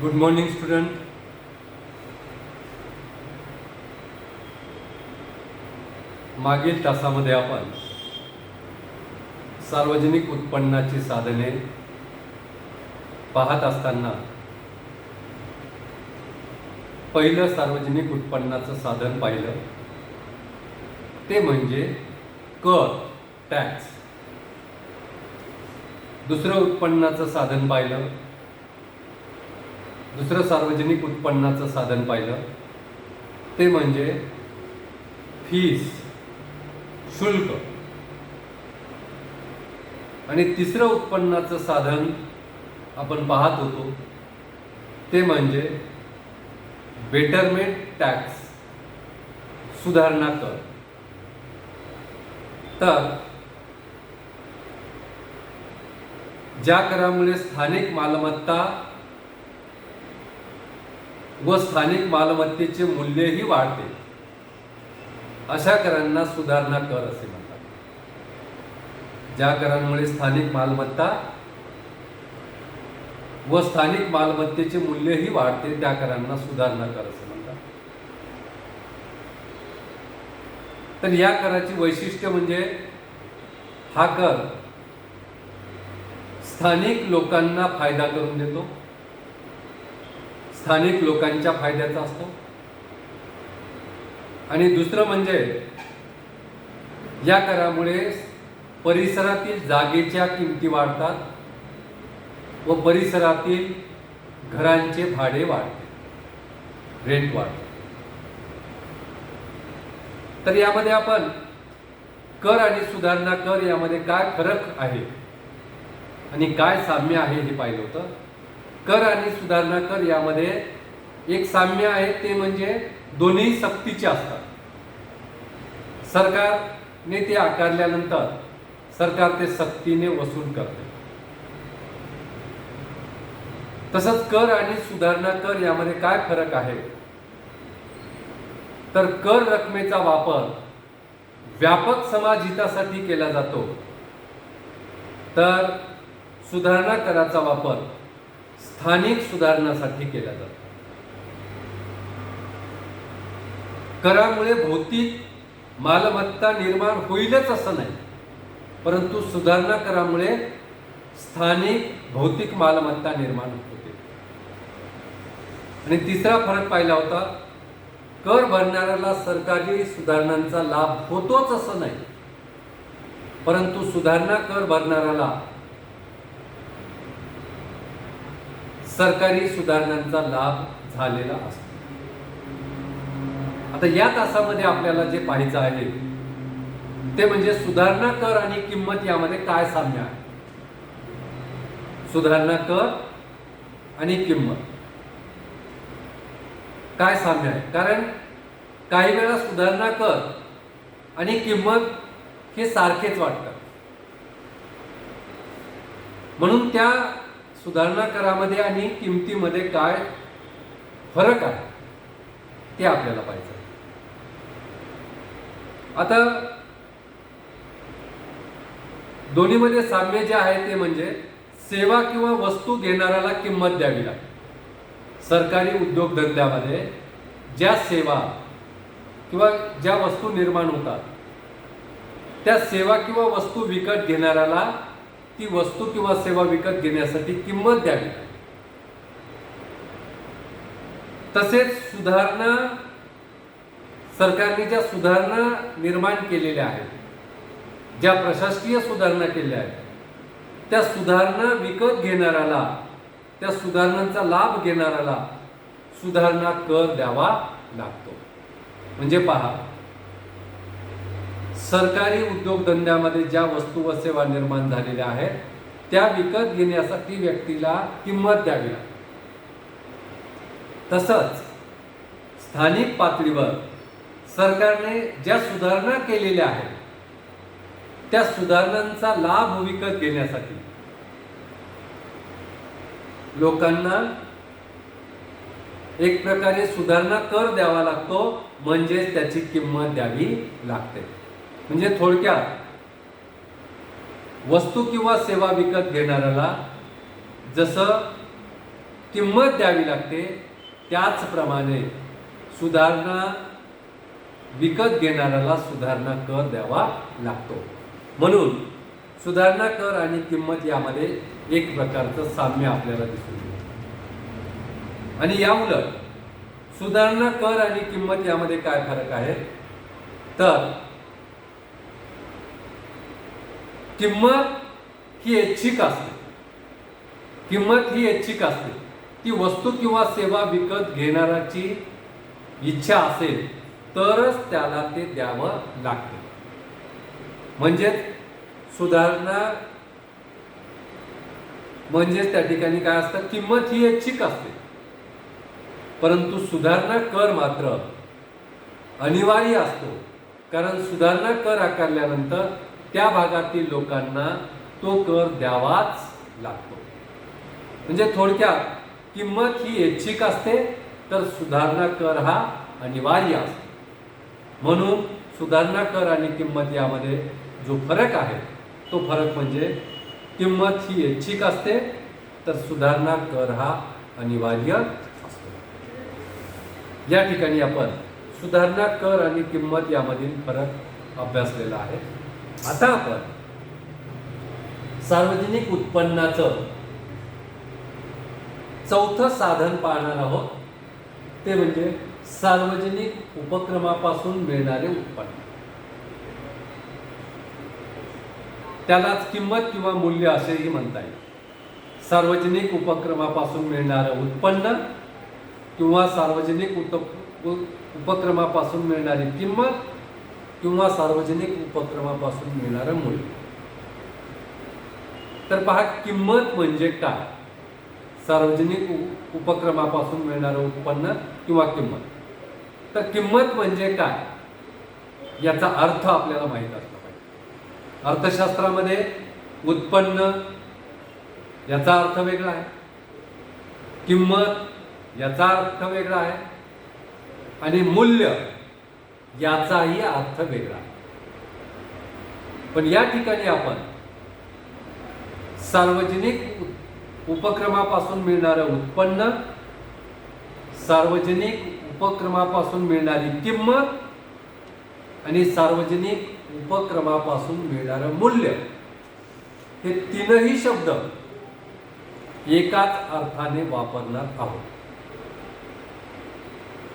Good morning student मागील तासामध्ये आपण सार्वजनिक उत्पन्नाची साधने पाहत असताना पहिलं सार्वजनिक उत्पन्नाचं साधन पाहिलं. ते म्हणजे कर टॅक्स. दुसरं उत्पन्नाचं साधन पाहिलं. दुसरं सार्वजनिक उत्पन्नाचं साधन पाहिलं. ते म्हणजे फीस शुल्क. आणि तिसरं उत्पन्नाचं साधन आपण पाहत होतो ते म्हणजे बेटरमेंट टॅक्स सुधारणा कर. तर ज्या करामुळे स्थानिक मालमत्ता व स्थानिक मालमत्तेचे मूल्यही वाढते अशा करांना सुधारणा कर असे म्हणतात. ज्या करांमुळे स्थानिक मालमत्ता व स्थानिक मालमत्तेचे मूल्यही वाढते त्या करांना सुधारणा कर असे म्हणतात. तर या कराची वैशिष्ट्य म्हणजे हा कर स्थानिक लोकांना फायदा करून देतो. स्थानिक लोकांच्या फायद्याचा असतो. आणि दुसरं म्हणजे या करामुळे परिसरातील जागेच्या किमती वाढतात व परिसरातील घरांचे भाडे वाढते. रेंट वाढते. तर यामध्ये आपण कर आणि सुधारणा कर यामध्ये काय फरक आहे? आणि काय साम्य आहे हे पाहिलं होतं. कर आणि सुधारणा कर यामध्ये एक साम्य आहे ते म्हणजे दोन्ही सक्तीचे असतात. सरकारने ते आकारल्यानंतर सरकार ते सक्तीने वसूल करते. तसंच कर आणि सुधारणा कर यामध्ये काय फरक आहे? तर कर रकमेचा वापर व्यापक समाज हितासाठी केला जातो. तर सुधारणा कराचा वापर स्थानिक सुधारणासाठी केला जातो. करामुळे भौतिक मालमत्ता निर्माण होईलच असं नाही परंतु सुधारणा करामुळे स्थानिक भौतिक मालमत्ता निर्माण होते. आणि तिसरा फरक पाहिला होता कर भरणाऱ्याला सरकारी सुधारणांचा लाभ होतोच असं नाही परंतु सुधारणा कर भरणाऱ्याला सरकारी सुधारणांचा लाभ झालेला असतो. आता या तासामध्ये आपल्याला जे पाहायचं आहे ते म्हणजे सुधारणा कर आणि किंमत यामध्ये काय साम्य आहे? सुधारणा कर आणि किंमत. काय साम्य आहे? कारण काही वेळा सुधारणा कर आणि किंमत हे सारखेच वाटतात म्हणून त्या सुधारणा करामध्ये आणि किमतीमध्ये काय फरक आहे ते आपल्याला पाहिजे आता दोन्हीमध्ये साम्य जे आहे ते म्हणजे सेवा किंवा वस्तू घेणाऱ्याला किंमत द्यावी लागते. सरकारी उद्योगधंद्यामध्ये ज्या सेवा किंवा ज्या वस्तू निर्माण होतात त्या सेवा किंवा वस्तू विकत घेणाऱ्याला ती वस्तू किंवा सेवा विकत घेण्यासाठी किंमत द्यावी. तसेच सुधारणा सरकारने ज्या सुधारणा निर्माण केलेल्या आहेत ज्या प्रशासकीय सुधारणा केल्या आहेत त्या सुधारणा विकत घेणाऱ्याला त्या सुधारणांचा लाभ घेणाऱ्याला सुधारणा कर द्यावा लागतो. म्हणजे पहा सरकारी उद्योगधंद्यामध्ये ज्या वस्तू व सेवा निर्माण झालेल्या आहेत त्या विकत घेण्यासाठी व्यक्तीला किंमत द्यावी लागते. तसंच स्थानिक पातळीवर सरकारने ज्या सुधारणा केलेल्या आहेत त्या सुधारणांचा लाभ विकत घेण्यासाठी लोकांना एक प्रकारे सुधारणा कर द्यावा लागतो म्हणजेच त्याची किंमत द्यावी लागते. म्हणजे थोडक्यात वस्तू किंवा सेवा विकत घेणाऱ्याला जसं किंमत द्यावी लागते त्याचप्रमाणे सुधारणा विकत घेणाऱ्याला सुधारणा कर द्यावा लागतो. म्हणून सुधारणा कर आणि किंमत यामध्ये एक प्रकारचं साम्य आपल्याला दिसून येतं. आणि या उलट सुधारणा कर आणि किंमत यामध्ये काय फरक आहे? तर किंमत ही ऐच्छिक असते. किंमत ही ऐच्छिक असते. ती वस्तू किंवा सेवा विकत घेणाऱ्याची इच्छा असेल तरच त्याला ते द्यावं लागते. म्हणजेच सुधारणा म्हणजेच त्या ठिकाणी काय असतं? किंमत ही ऐच्छिक असते. परंतु सुधारणा कर मात्र अनिवार्य असतो. कारण सुधारणा कर आकारल्यानंतर त्या भागातील लोकांना तो कर द्यावाच लागतो. म्हणजे थोडक्यात किंमत ही ऐच्छिक असते तर सुधारणा कर हा अनिवार्य असतो. म्हणून सुधारणा कर आणि किंमत यामध्ये जो फरक आहे तो फरक म्हणजे किंमत ही ऐच्छिक असते तर सुधारणा कर हा अनिवार्य असतो. या ठिकाणी आपण सुधारणा कर आणि किंमत यामधील फरक अभ्यासलेला आहे. आता आपण सार्वजनिक उत्पन्नाचं चौथं साधन पाहणार आहोत. ते म्हणजे सार्वजनिक उपक्रमापासून मिळणारे उत्पन्न. त्यालाच किंमत किंवा मूल्य असेही म्हणता येईल. सार्वजनिक उपक्रमापासून मिळणारं उत्पन्न किंवा सार्वजनिक उत उपक्रमापासून मिळणारी किंमत किंवा सार्वजनिक उपक्रमापासून मिळणारं मूल्य. तर पहा किंमत म्हणजे काय? सार्वजनिक उपक्रमापासून मिळणारं उत्पन्न किंवा किंमत. तर किंमत म्हणजे काय? याचा अर्थ आपल्याला माहीत असला पाहिजे. अर्थशास्त्रामध्ये उत्पन्न याचा अर्थ वेगळा आहे. किंमत याचा अर्थ वेगळा आहे. आणि मूल्य याचाही अर्थ वेगळा. पण या ठिकाणी आपण सार्वजनिक उपक्रमापासून मिळणारं उत्पन्न सार्वजनिक उपक्रमापासून मिळणारी किंमत आणि सार्वजनिक उपक्रमापासून मिळणारं मूल्य. हे तीनही शब्द एकाच अर्थाने वापरणार आहोत.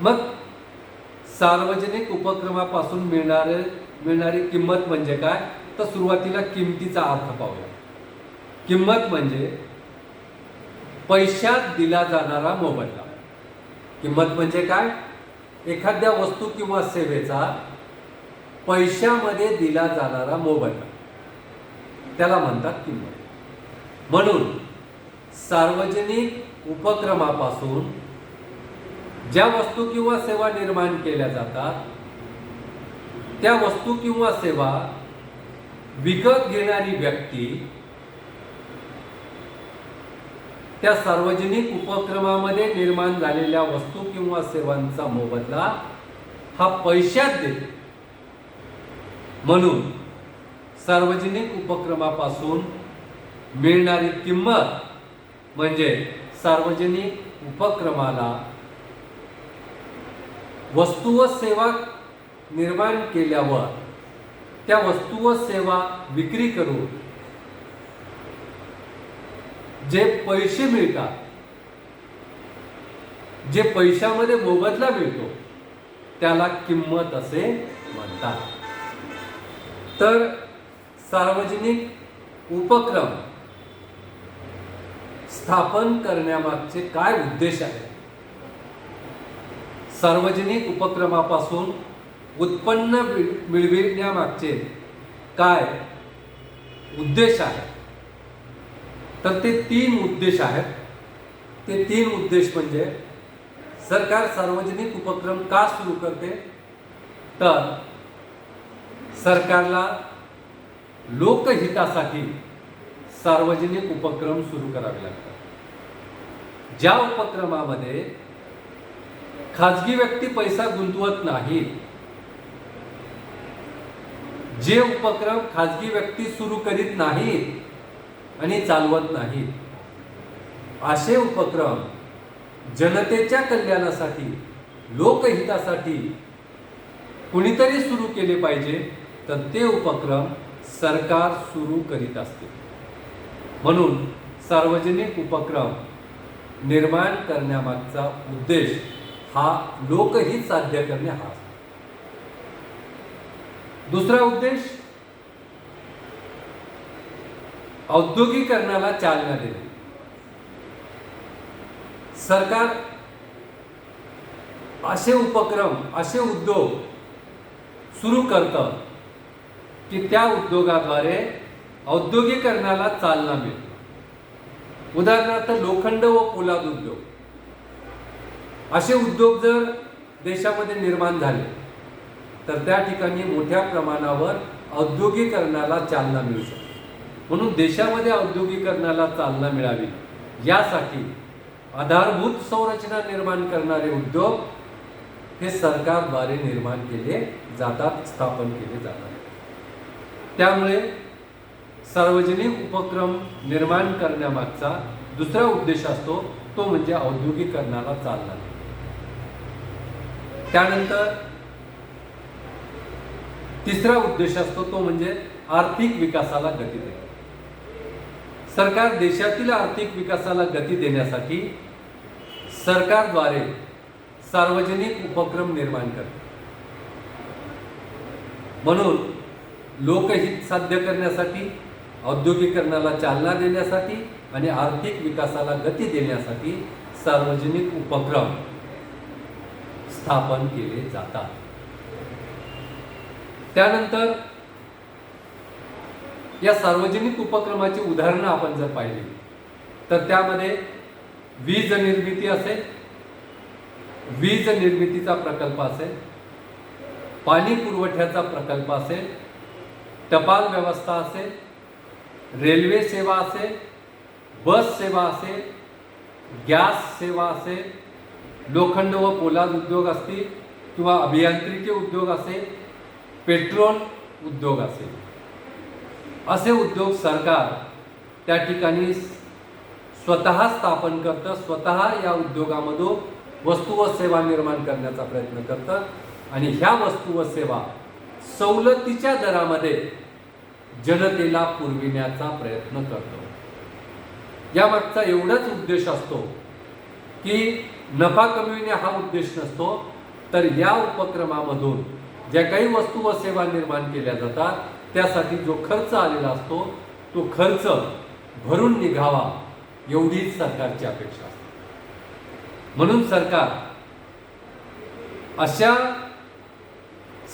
मग सार्वजनिक उपक्रमापासून मिळणारे मिळणारी किंमत म्हणजे काय? तर सुरुवातीला किमतीचा अर्थ पाहूया. किंमत म्हणजे पैशात दिला जाणारा मोबदला. किंमत म्हणजे काय? एखाद्या वस्तू किंवा सेवेचा पैशामध्ये दिला जाणारा मोबदला. त्याला म्हणतात किंमत. म्हणून सार्वजनिक उपक्रमापासून ज्या वस्तू किंवा सेवा निर्माण केल्या जातात त्या वस्तू किंवा सेवा विकत घेणारी व्यक्ती त्या सार्वजनिक उपक्रमामध्ये निर्माण झालेल्या वस्तू किंवा सेवांचा मोबदला हा पैशात देते. म्हणून सार्वजनिक उपक्रमापासून मिळणारी किंमत म्हणजे सार्वजनिक उपक्रमाला वस्तू व सेवा निर्माण केल्यावर त्या वस्तू व सेवा विक्री करून जे पैसे मिळतात जे पैशामध्ये मोबदला मिळतो त्याला किंमत असे म्हणतात. तर सार्वजनिक उपक्रम स्थापन करण्यामागचे काय उद्देश आहे सार्वजनिक उपक्रमापासून उत्पन्न मिळ- मिळविण्यामागचे काय उद्देश आहे तर ते तीन उद्देश आहेत. ते तीन उद्देश म्हणजे सरकार सार्वजनिक उपक्रम का सुरू करते? तर सरकारला लोकहितासाठी सार्वजनिक उपक्रम सुरू करावे लागतात. ज्या उपक्रमामध्ये खाजगी व्यक्ती पैसा गुंतवत नाही. जे उपक्रम खाजगी व्यक्ती सुरू करीत नाहीत आणि चालवत नाहीत. असे उपक्रम जनतेच्या कल्याणासाठी लोकहितासाठी कुणीतरी सुरू केले पाहिजे तर ते उपक्रम सरकार सुरू करीत असते. म्हणून सार्वजनिक उपक्रम निर्माण करण्यामागचा उद्देश हा लोकहित साध्य करणे हा दुसरा उद्देश औद्योगिकरणाला चालना देणे. सरकार असे उपक्रम असे उद्योग सुरू करतं की त्या उद्योगाद्वारे औद्योगिकरणाला चालना मिळते. उदाहरणार्थ लोखंड व पोलाद उद्योग. असे उद्योग जर देशामध्ये निर्माण झाले तर त्या ठिकाणी मोठ्या प्रमाणावर औद्योगिकरणाला चालना मिळू शकते. म्हणून देशामध्ये औद्योगिकरणाला चालना मिळावी यासाठी आधारभूत संरचना निर्माण करणारे उद्योग हे सरकारद्वारे निर्माण केले जातात स्थापन केले जातात. त्यामुळे सार्वजनिक उपक्रम निर्माण करण्यामागचा दुसरा उद्देश असतो तो म्हणजे औद्योगिकरणाला चालना देणे. त्यानंतर तिसरा उद्देश असतो तो म्हणजे आर्थिक विकासाला गती देणे सरकार देशातील आर्थिक विकासाला गती देण्यासाठी सरकारद्वारे सार्वजनिक उपक्रम निर्माण करते म्हणून लोकहित साध्य करण्यासाठी औद्योगिकरणाला चालना देण्यासाठी आणि आर्थिक विकासाला गती देण्यासाठी सार्वजनिक उपक्रम स्थापन केले जातात. त्यानंतर या सार्वजनिक उपक्रमाची उदाहरणं आपण जर पाहिली तर त्यामध्ये वीज निर्मिती असेल वीज निर्मितीचा प्रकल्प असेल पाणी पुरवठ्याचा प्रकल्प असेल टपाल व्यवस्था असेल रेल्वे सेवा असेल बस सेवा असेल गॅस सेवा असेल लोखंड व पोलाद उद्योग असतील किंवा अभियांत्रिकी उद्योग असेल पेट्रोल उद्योग असेल असे उद्योग सरकार त्या ठिकाणी स्वतः स्थापन करतं स्वतः या उद्योगामधून वस्तू व सेवा निर्माण करण्याचा प्रयत्न करतं आणि ह्या वस्तू व सेवा सवलतीच्या दरामध्ये जनतेला पुरविण्याचा प्रयत्न करतो. यामागचा एवढाच उद्देश असतो की नफा कमविणे हा उद्देश नसतो तर या उपक्रमामधून ज्या काही वस्तू व सेवा निर्माण केल्या जातात त्यासाठी जो खर्च आलेला असतो तो खर्च भरून निघावा एवढीच सरकारची अपेक्षा असते. म्हणून सरकार अशा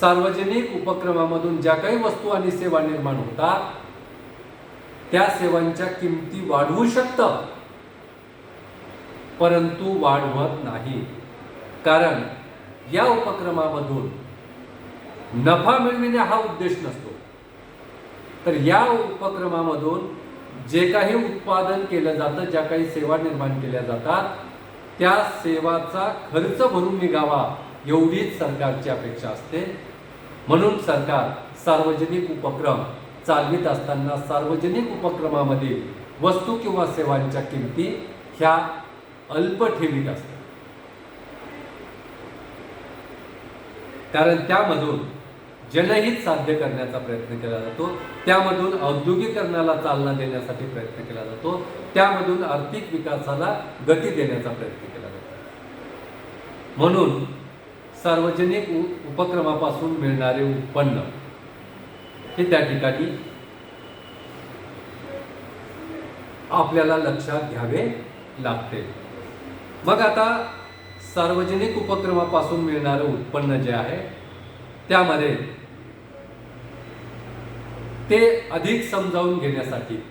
सार्वजनिक उपक्रमामधून ज्या काही वस्तू आणि सेवा निर्माण होतात त्या सेवांच्या किमती वाढवू शकतं. परंतु वाढवत नाही. कारण या उपक्रमामधून नफा मिळविणे हा उद्देश नसतो. तर या उपक्रमामधून जे काही उत्पादन केलं जातं ज्या काही सेवा निर्माण केल्या जातात त्या सेवाचा खर्च भरून निघावा एवढीच सरकारची अपेक्षा असते. म्हणून सरकार सार्वजनिक उपक्रम चालवित असताना सार्वजनिक उपक्रमामध्ये वस्तू किंवा सेवांच्या किमती ह्या अल्प ठेवीत असतात. कारण त्यामधून जनहित साध्य करण्याचा प्रयत्न केला जातो त्यामधून औद्योगिकरणाला चालना देण्यासाठी प्रयत्न केला जातो त्यामधून आर्थिक विकासाला गती देण्याचा प्रयत्न केला जातो. म्हणून सार्वजनिक उपक्रमापासून मिळणारे उत्पन्न. हे त्या ठिकाणी आपल्याला लक्षात घ्यावे लागते. मग आता सार्वजनिक उपक्रमापासून मिळणारं उत्पन्न जे आहे त्यामध्ये ते अधिक समजावून घेण्यासाठी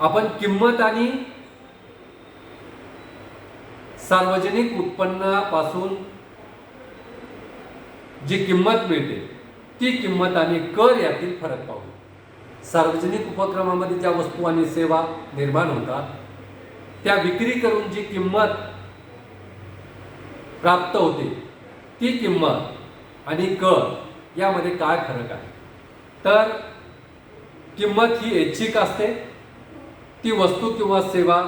आपण किंमत आणि सार्वजनिक उत्पन्नापासून जी किंमत मिळते ती किंमत आणि कर यातील फरक पाहू. सार्वजनिक उपक्रमामध्ये ज्या वस्तू आणि सेवा निर्माण होतात त्या विक्री करून जी किंमत प्राप्त होते ती किंमत आणि कर यामध्ये काय फरक आहे? तर किंमत ही ऐच्छिक असते ती वस्तू किंवा सेवा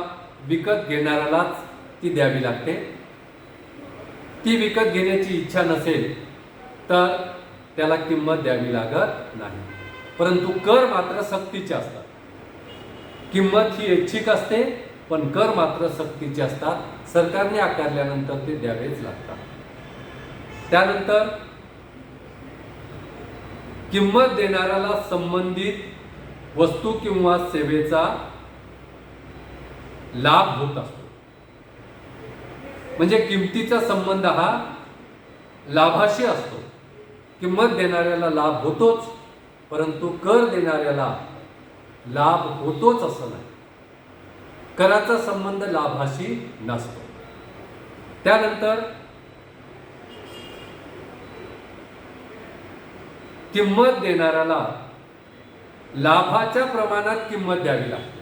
विकत घेणाऱ्यालाच ती द्यावी लागते. ती विकत घेण्याची इच्छा नसेल तर त्याला किंमत द्यावी लागत नाही. परंतु कर मात्र सक्तीचे असतात. किंमत ही ऐच्छिक असते पण कर मात्र सक्तीचे असतात. सरकारने आकारल्यानंतर ते द्यावेच लागतात. त्यानंतर किंमत देणाऱ्याला संबंधित वस्तू किंवा सेवेचा लाभ होत असतो. म्हणजे किमतीचा संबंध हा लाभाशी असतो. किंमत देणाऱ्याला लाभ होतोच परंतु कर देणाऱ्याला लाभ होतोच असं नाही. कराचा संबंध लाभाशी नसतो. त्यानंतर किंमत देणाऱ्याला लाभाच्या प्रमाणात किंमत द्यावी लागते.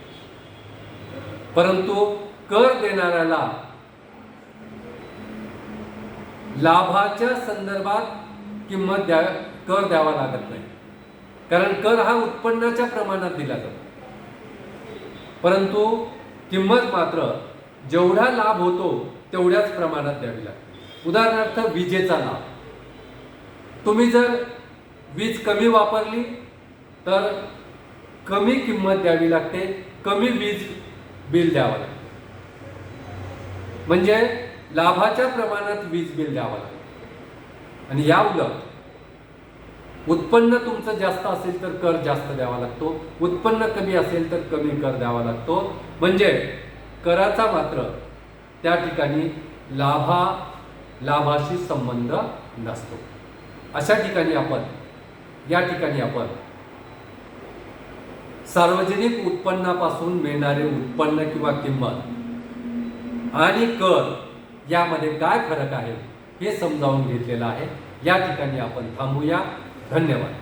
परंतु कर देणाऱ्याला लाभाच्या संदर्भात किंमत द्या कर द्यावा लागत नाही. कारण कर हा उत्पन्नाच्या प्रमाणात दिला जातो. परंतु किंमत मात्र जेवढा लाभ होतो तेवढ्याच प्रमाणात द्यावी लागते. उदाहरणार्थ विजेचा लाभ. तुम्ही जर वीज कमी वापरली तर कमी किंमत द्यावी लागते कमी वीज बिल द्यावं लागते. म्हणजे लाभाच्या प्रमाणात वीज बिल द्यावं लागतं आणि या उलट उत्पन्न तुमचं जास्त असेल तर कर जास्त द्यावा लागतो. उत्पन्न कमी असेल तर कमी कर द्यावा लागतो. म्हणजे कराचा मात्र त्या ठिकाणी लाभा लाभाशी संबंध नसतो. अशा ठिकाणी आपण या ठिकाणी आपण सार्वजनिक उत्पन्नापासून मिळणारे उत्पन्न किंवा किंमत आणि कर यामध्ये काय फरक आहे हे समजावून घेतलेलं आहे. या ठिकाणी आपण थांबूया. धन्यवाद.